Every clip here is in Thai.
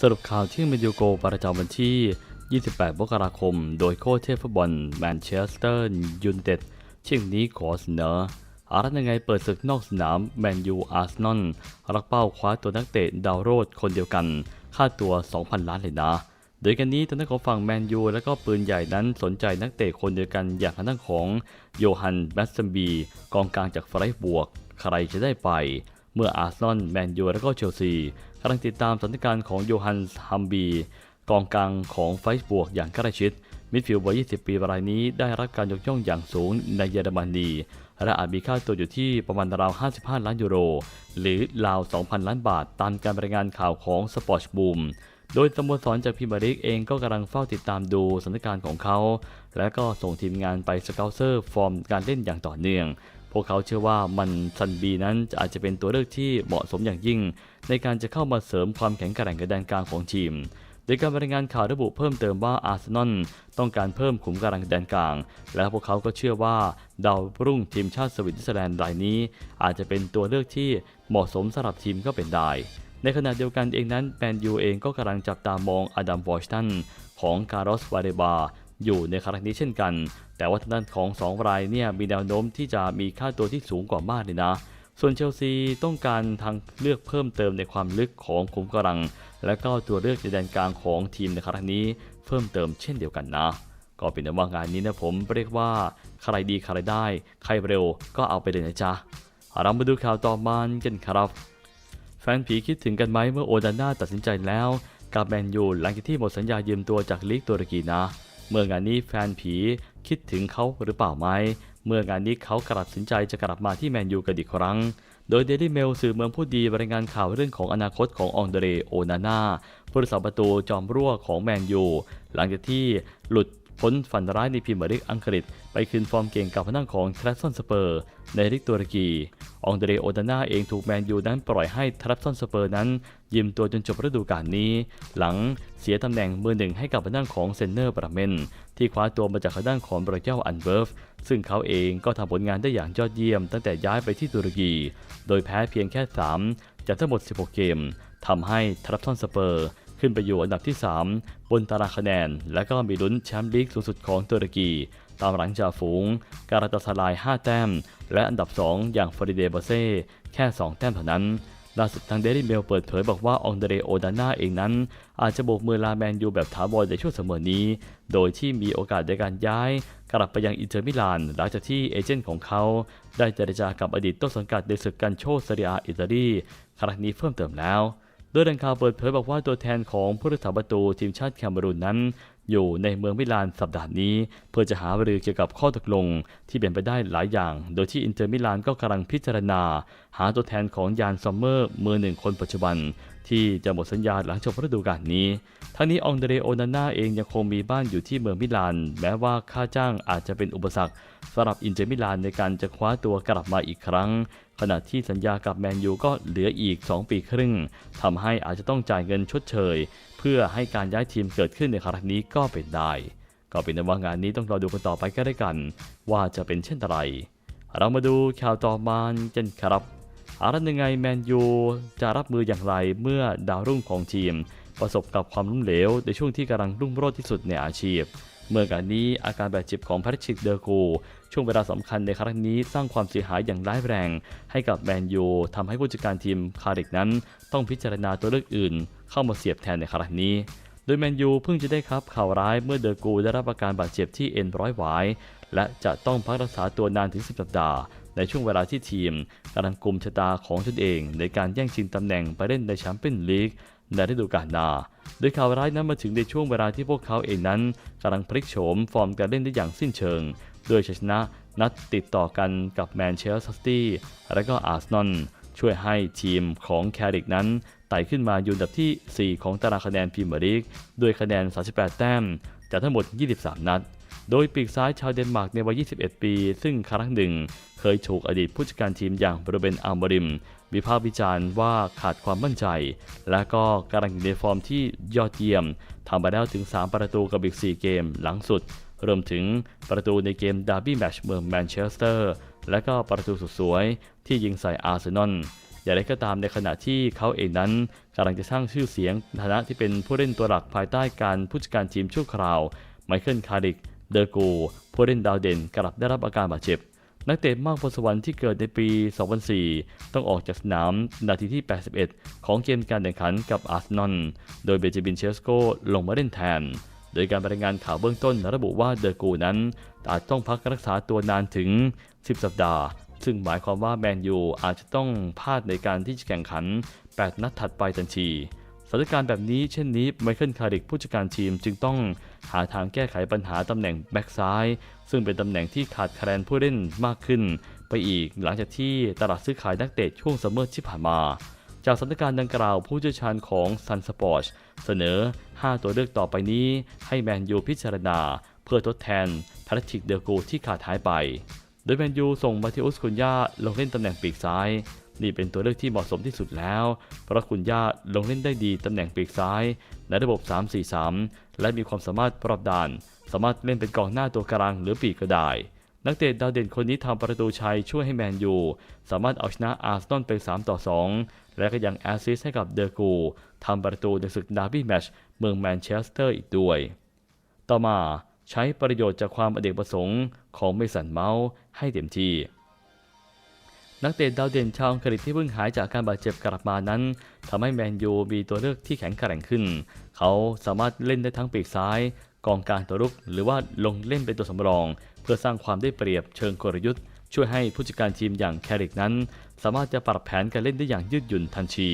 สรุปข่าวที่เมดิโกประจำวันที่ 28มกราคม โดยโค้ชเทพฟุตบอลแมนเชสเตอร์ยูไนเต็ดเช่นนี้ขอเสนออารัตยังไงเปิดศึกนอกสนามแมนยูอาร์เซนอลรักเป้าคว้าตัวนักเตะดาวโรดคนเดียวกัน ค่าตัว 2,000 ล้านเลยนะ โดยกันนี้ทางด้านของฝั่งแมนยูและก็ปืนใหญ่นั้นสนใจนักเตะคนเดียวกันอย่างทางด้านของโยฮันแบสซัมบี กองกลางจากไฟร์บวก ใครจะได้ไป เมื่ออาร์เซนอลแมนยูและก็เชลซี กำลังติดตามสถานการณ์ของโยฮันฮัมบีกองกลางของไฟร์บวกอย่างใกล้ชิด มิดฟิลด์วัย 20 ปีรายนี้ได้รับการยกย่องอย่างสูงในเยอรมนีและอาจมีค่าตัวอยู่ที่ประมาณราว 55 ล้านยูโร หรือราว 2,000 ล้านบาท ตามการรายงานข่าวของสปอร์ตบูมโดยสโมสรจากพรีเมียร์ลีกเองก็กำลังเฝ้าติดตามดูสถานการณ์ของเขา และก็ส่งทีมงานไปสเกลเซอร์ฟอร์มการเล่นอย่างต่อเนื่อง วกเขาเชื่อว่ามันซันบีนั้นอาจจะเป็นตัวเลือกที่เหมาะสมอย่างยิ่ง ในการจะเข้ามาเสริมความแข็งแกร่งกระแดนกลางของทีมโดยการรายงานข่าวระบุเพิ่มเติมว่าอาร์เซนอลต้องการเพิ่มขุมกำลังแดนกลาง และพวกเขาก็เชื่อว่าดาวรุ่งทีมชาติสวิตเซอร์แลนด์รายนี้ อาจจะเป็นตัวเลือกที่เหมาะสมสำหรับทีมก็เป็นได้ ในขณะเดียวกันเองนั้นแมนยูเองก็กำลังจับตามองอดัมวอชตันของคาร์ลอสวาเดบา อยู่ในครั้งนี้เช่นกัน แต่ว่าทางด้านของสองรายเนี่ยมีแนวโน้มที่จะมีค่าตัวที่สูงกว่ามากเลยนะ ส่วนเชลซีต้องการทางเลือกเพิ่มเติมในความลึกของขุมกำลัง และก็ตัวเลือกในแดนกลางของทีมในครั้งนี้เพิ่มเติมเช่นเดียวกันนะ ก็เป็นว่างานนี้นะผมเรียกว่าใครดีใครได้ ใครเร็วก็เอาไปเลยนะจ๊ะเรามาดูข่าวต่อมากันครับแฟนผีคิดถึงกันไหมเมื่อโอดาน่าตัดสินใจแล้วกับแมนยูหลังจากที่หมดสัญญายืมตัวจากลีกตุรกีนะ เมื่องานนี้แฟนผีคิดถึงเขาหรือเปล่าไหม เมื่องานนี้เขากลับสินใจจะกลับมาที่แมนยูกันอีกครั้ง โดยเดลี่เมลสื่อเมืองผู้ดีรายงานข่าวเรื่องของอนาคตขององเดเรโอนาน่าผู้รักษาประตูจอมรั่วของแมนยูหลังจากที่หลุด พ้นฝันร้ายในพรีเมียร์ลีกอังกฤษ ไปคืนฟอร์มเก่งกับพนักของทรัสซอนสเปอร์ ในลีกตุรกีองเดเรโอดาน่าเองถูกแมนยูนั้นปล่อยให้ทรัสซอนสเปอร์นั้น ยืมตัวจนจบฤดูกาลนี้ หลังเสียตำแหน่งมือหนึ่งให้กับพนักของเซนเนอร์บราเมนที่คว้าตัวมาจากทางของบรเจลอันเวิร์ฟซึ่งเขาเองก็ทำผลงานได้อย่างยอดเยี่ยมตั้งแต่ย้ายไปที่ตุรกี โดยแพ้เพียงแค่ 3 จากทั้งหมด 16 เกมทำให้ทรัพทอนสเปอร์ ขึ้นไปอยู่อันดับที่ 3 บนตารางคะแนน และก็มีลุ้นแชมป์ลีกสูงสุดของตุรกี ตามหลังจากฝูง การาตาสลาย 5 แต้ม และอันดับ 2 อย่างฟอริเดเบเซ่แค่ 2 แต้มเท่านั้นล่าสุดทางเดลี่เมลเปิดเผยบอกว่าองเดเรโอดาน่าเองนั้น อาจจะโบกมือลาแมนยูแบบถาวรในช่วงเสมอนี้ โดยที่มีโอกาสในการย้ายกลับไปยังอินเตอร์มิลาน หลังจากที่เอเจนต์ของเขา ได้เจรจากับอดีตต้นสังกัดในศึกกันโชซเรียอิตาลีครั้งนี้เพิ่มเติมแล้ว โดยดังข่าวเปิดเผยบอกว่าตัวแทนของผู้รักษาประตูทีมชาติแคเบรูนนั้น อยู่ในเมืองมิลานสัปดาห์นี้ เพื่อจะหารือเกี่ยวกับข้อตกลงที่เป็นไปได้หลายอย่าง โดยที่อินเตอร์มิลานก็กำลังพิจารณา หาตัวแทนของยานซัมเมอร์มือหนึ่งคนปัจจุบัน ที่จะหมดสัญญาหลังจบฤดูกาลนี้ ทั้งนี้องเดเรโอนาน่าเองยังคงมีบ้านอยู่ที่เมืองมิลาน แม้ว่าค่าจ้างอาจจะเป็นอุปสรรคสำหรับอินเตอร์มิลานในการจะคว้าตัวกลับมาอีกครั้ง ขณะที่สัญญากับแมนยูก็เหลืออีก 2 ปีครึ่งทำให้อาจจะต้องจ่ายเงินชดเชย พื่อให้การย้ายทีมเกิดขึ้นในครั้งนี้ก็เป็นได้ ก็เป็นว่างานนี้ต้องรอดูกันต่อไปก็ได้กัน ว่าจะเป็นเช่นไร เรามาดูข่าวต่อมากันครับอารันยังไงแมนยูจะรับมืออย่างไรเมื่อดาวรุ่งของทีม ประสบกับความล้มเหลวในช่วงที่กำลังรุ่งโรจน์ที่สุดในอาชีพ เมื่อการนี้อาการบาดเจ็บของพาริชิกเดอร์กูช่วงเวลาสำคัญในครั้งนี้สร้างความเสียหายอย่างร้ายแรง ให้กับแมนยูทำให้ผู้จัดการทีมคาริกนั้น ต้องพิจารณาตัวเลือกอื่น เข้ามาเสียบแทนในครั้งนี้โดยแมนยูเพิ่งจะได้ครับข่าวร้ายเมื่อเดอร์กูได้รับอาการบาดเจ็บที่เอ็นร้อยหวาย และจะต้องพักรักษาตัวนานถึง 10 สัปดาห์ ในช่วงเวลาที่ทีมกำลังกลุ่มชะตาของตนเอง ในการแย่งชิงตำแหน่งไปเล่นในแชมเปี้ยนลีก ในฤดูกาลหน้าโดยข่าวร้ายนั้นมาถึงในช่วงเวลาที่พวกเขาเองนั้นกำลังพลิกโฉมฟอร์มการเล่นได้อย่างสิ้นเชิงด้วยชัยชนะนัดติดต่อกันกับแมนเชสเตอร์ซิตี้และก็อาร์เซนอลช่วยให้ทีมของแคริกนั้นไต่ขึ้นมาอยู่อันดับที่ 4 ของตารางคะแนนพรีเมียร์ลีกด้วยคะแนน 38 แต้มจากทั้งหมด 23 นัด โดยปีกซ้ายชาวเดนมาร์กในวัย 21 ปี ซึ่งครั้งหนึ่งเคยถูกอดีตผู้จัดการทีมอย่างบรูเบนอัลมาริม วิพากษ์วิจารณ์ว่าขาดความมั่นใจ และก็กำลังอยู่ในฟอร์มที่ยอดเยี่ยมทำไปแล้วถึง 3 ประตูกับอีก 4 เกมหลังสุด รวมถึงประตูในเกมดาร์บี้แมชเมืองแมนเชสเตอร์ และก็ประตูสุดสวยที่ยิงใส่อาร์เซนอลอย่างไรก็ตามในขณะที่เขาเองนั้นกำลังจะสร้างชื่อเสียงในฐานะที่เป็นผู้เล่นตัวหลักภายใต้การผู้จัดการทีมชั่วคราว ไมเคิลคาริก เดอร์กูผู้เล่นดาวเด่นกลับได้รับอาการบาดเจ็บ นักเตะมากพรสวรรค์ที่เกิดในปี 2004 ต้องออกจากสนามนาทีที่ 81 ของเกมการแข่งขันกับอาร์เซนอล โดยเบจามินเชสโกลงมาเล่นแทน โดยการรายงานข่าวเบื้องต้นระบุว่าเดอร์กูนั้นอาจต้องพักรักษาตัวนานถึง 10 สัปดาห์ ซึ่งหมายความว่าแมนยูอาจจะต้องพลาดในการที่จะแข่งขัน 8 นัดถัดไปทันทีสถานการณ์แบบนี้เช่นนี้ไมเคิลคาริกผู้จัดการทีมจึงต้อง หาทางแก้ไขปัญหาตำแหน่งแบ็กซ้าย ซึ่งเป็นตำแหน่งที่ขาดแคลนผู้เล่นมากขึ้น ไปอีกหลังจากที่ตลาดซื้อขายนักเตะช่วงซัมเมอร์ที่ผ่านมา จากสถานการณ์ดังกล่าวผู้เชี่ยวชาญของซันสปอร์ตเสนอ 5 ตัวเลือกต่อไปนี้ให้แมนยูพิจารณา เพื่อทดแทนพาราติกเดอร์โกที่ขาดหายไป โดยแมนยูส่งมาธิอุสคุนยาลงเล่นตำแหน่งปีกซ้าย นี่เป็นตัวเลือกที่เหมาะสมที่สุดแล้ว เพราะคุนยาลงเล่นได้ดีตำแหน่งปีกซ้าย ในระบบ 3-4-3 และมีความสามารถปรับด่าน สามารถเล่นเป็นกองหน้าตัวกลางหรือปีกก็ได้ นักเตะดาวเด่นคนนี้ทำประตูชัยช่วยให้แมนยู สามารถเอาชนะอาร์เซนอลไป 3 ต่อ 2 และก็ยังแอสซิสต์ให้กับเดอร์กูทำประตูในศึกดาร์บี้แมชเมืองแมนเชสเตอร์อีกด้วย ต่อมาใช้ประโยชน์จากความอเนกประสงค์ของเมสันเมาส์ให้เต็มที่ นักเตะดาวเด่นชาวอังกฤษที่เพิ่งหายจากการบาดเจ็บกลับมานั้นทำให้แมนยูมีตัวเลือกที่แข็งแกร่งขึ้น เขาสามารถเล่นได้ทั้งปีกซ้าย กองกลางตัวรุก หรือว่าลงเล่นเป็นตัวสำรอง เพื่อสร้างความได้เปรียบเชิงกลยุทธ์ ช่วยให้ผู้จัดการทีมอย่างแคริกนั้น สามารถจะปรับแผนการเล่นได้อย่างยืดหยุ่นทันที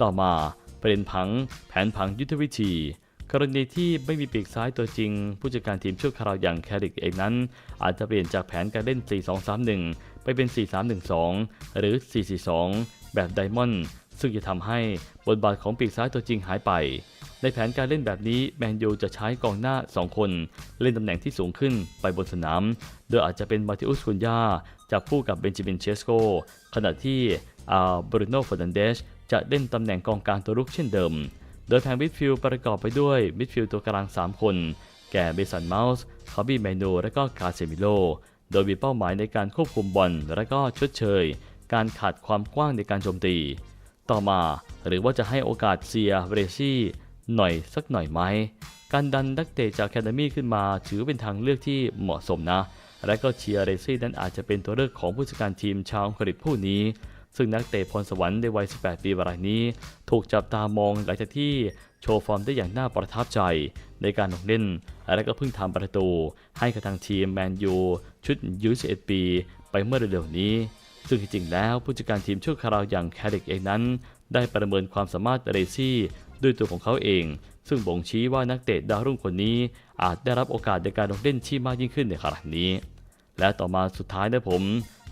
ต่อมาประเด็นผังแผนผังยุทธวิธี กรณีที่ไม่มีปีกซ้ายตัวจริง ผู้จัดการทีมชั่วคราวอย่างแคริกเองนั้น อาจจะเปลี่ยนจากแผนการเล่น 4-2-3-1 ไปเป็น 4-3-1-2 หรือ 4-4-2 แบบไดมอนด์ซึ่งจะทำให้บทบาทของปีกซ้ายตัวจริงหายไป ในแผนการเล่นแบบนี้แมนยูจะใช้กองหน้า 2 คน เล่นตำแหน่งที่สูงขึ้นไปบนสนาม โดยอาจจะเป็นมาติอุสคุนยาจับคู่กับเบนจามินเชสโกขณะที่อาบรูโน่ฟอร์นันเดชจะเล่นตำแหน่งกองกลางตัวรุกเช่นเดิม โดยแผงมิดฟิลด์ประกอบไปด้วยมิดฟิลด์ตัวกลาง 3 คน แก่เบสันเมาส์คาบี้เมโนและก็คาเซมิโล โดยมีเป้าหมายในการควบคุมบอลและก็ชดเชย การขาดความกว้างในการโจมตี ต่อมาหรือว่าจะให้โอกาสเซียเรซี่หน่อยสักหน่อยไหม การดันนักเตะจากแคนามีขึ้นมาถือเป็นทางเลือกที่เหมาะสมนะ และก็เชียร์เรซี่นั้นอาจจะเป็นตัวเลือกของผู้จัดการทีมชาวอังกฤษผู้นี้ ซึ่งนักเตะพรสวรรค์ในวัย 18 ปีรายนี้ ถูกจับตามองหลังจากที่โชว์ฟอร์มได้อย่างน่าประทับใจ ในการลงเล่น และก็เพิ่งทำประตู ให้กับทางทีมแมนยูชุดยู11ปี ไปเมื่อเร็วๆนี้ ซึ่งจริงๆแล้วผู้จัดการทีมชั่วคราวอย่างแคริกเองนั้น ได้ประเมินความสามารถเรซี่ด้วยตัวของเขาเอง ซึ่งบ่งชี้ว่านักเตะดาวรุ่งคนนี้ อาจได้รับโอกาสในการลงเล่นที่มากยิ่งขึ้นในครั้งนี้ และต่อมาสุดท้ายนะผม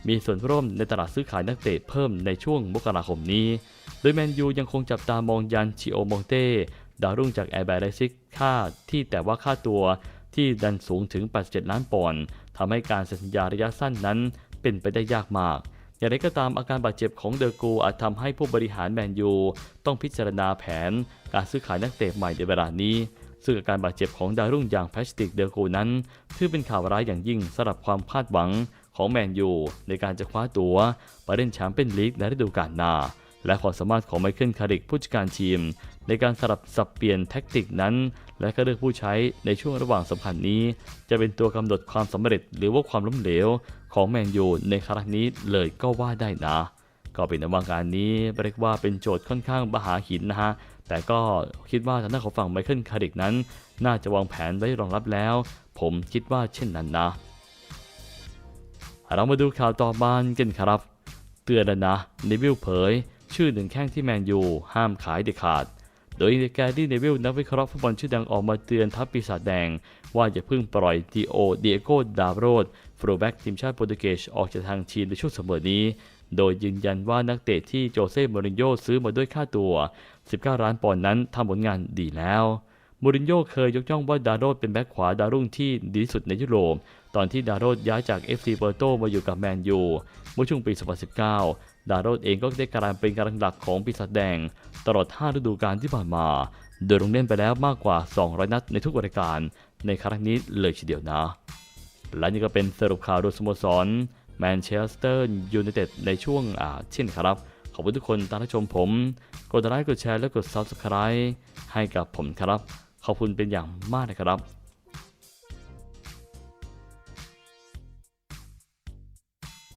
มีส่วนร่วมในตลาดซื้อขายนักเตะเพิ่มในช่วงมกราคมนี้ โดยแมนยูยังคงจับตามองยันชิโอมองเต้ดาวรุ่งจากแอร์แบร์ไลซิกค่าที่แต่ว่าค่าตัวที่ดันสูงถึง 87 ล้านปอนด์ทำให้การเซ็นสัญญาระยะสั้นนั้นเป็นไปได้ยากมาก อย่างไรก็ตามอาการบาดเจ็บของเดอร์กูอาจทำให้ผู้บริหารแมนยูต้องพิจารณาแผนการซื้อขายนักเตะใหม่ในเวลานี้ ซึ่งอาการบาดเจ็บของดาวรุ่งอย่างแพชติกเดอร์กูนั้น ถือเป็นข่าวร้ายอย่างยิ่งสำหรับความคาดหวัง ของแมนยูในการจะคว้าตัวไปเล่นแชมเปี้ยนลีกในฤดูกาลหน้า และความสามารถของไมเคิลคาริกผู้จัดการทีม ในการสลับสับเปลี่ยนแท็กติกนั้น และก็เลือกผู้ใช้ในช่วงระหว่างสำคัญนี้ จะเป็นตัวกำหนดความสำเร็จหรือว่าความล้มเหลว ของแมนยูในครั้งนี้เลยก็ว่าได้นะก็เป็นในวางการนี้เรียกว่าเป็นโจทย์ค่อนข้างมหาหินนะฮะ แต่ก็คิดว่าทางด้านของฝั่งไมเคิลคาริกนั้น น่าจะวางแผนไว้รองรับแล้ว ผมคิดว่าเช่นนั้นนะ เรามาดูข่าวต่อมากันครับ เตือนแล้วนะเนวิลเผย ชื่อหนึ่งแข้งที่แมนยูห้ามขายเด็ดขาด โดยแกรี่เนวิลนักวิเคราะห์ฟุตบอลชื่อดังออกมาเตือนทัพปีศาจแดง ว่าอย่าเพิ่งปล่อยดิโอเดโกดาโรดฟรูแบ็กทีมชาติโปรตุเกสออกจากทางทีมในช่วงเสมอนี้ โดยยืนยันว่านักเตะที่โจเซ่โมรินโญ่ซื้อมาด้วยค่าตัว 19 ล้านปอนด์นั้นทำผลงานดีแล้ว มูรินโญ่เคยยกย่องว่าดาโรดเป็นแบ็คขวาดารุ่งที่ดีที่สุดในยุโรป ตอนที่ดาโรดย้ายจาก FC เปอร์โตมาอยู่กับแมนยูเมื่อช่วงปี 2019 ดาโรดเองก็ได้การันเป็นการังหลักของปีศาจแดง ตลอด 5 ฤดูกาลที่ผ่านมา โดยลงเล่นไปแล้วมากกว่า 200 นัดในทุกรายการ ในครั้งนี้เลยทีเดียวนะ และนี่ก็เป็นสรุปข่าวโดยสโมสรแมนเชสเตอร์ยูไนเต็ดในช่วงอาเช่นครับ ขอบคุณทุกคนตามรับชมผม กดไลค์กดแชร์และกดซับสไคร b e ให้กับผมครับ ขอบคุณเป็นอย่างมากนะครับ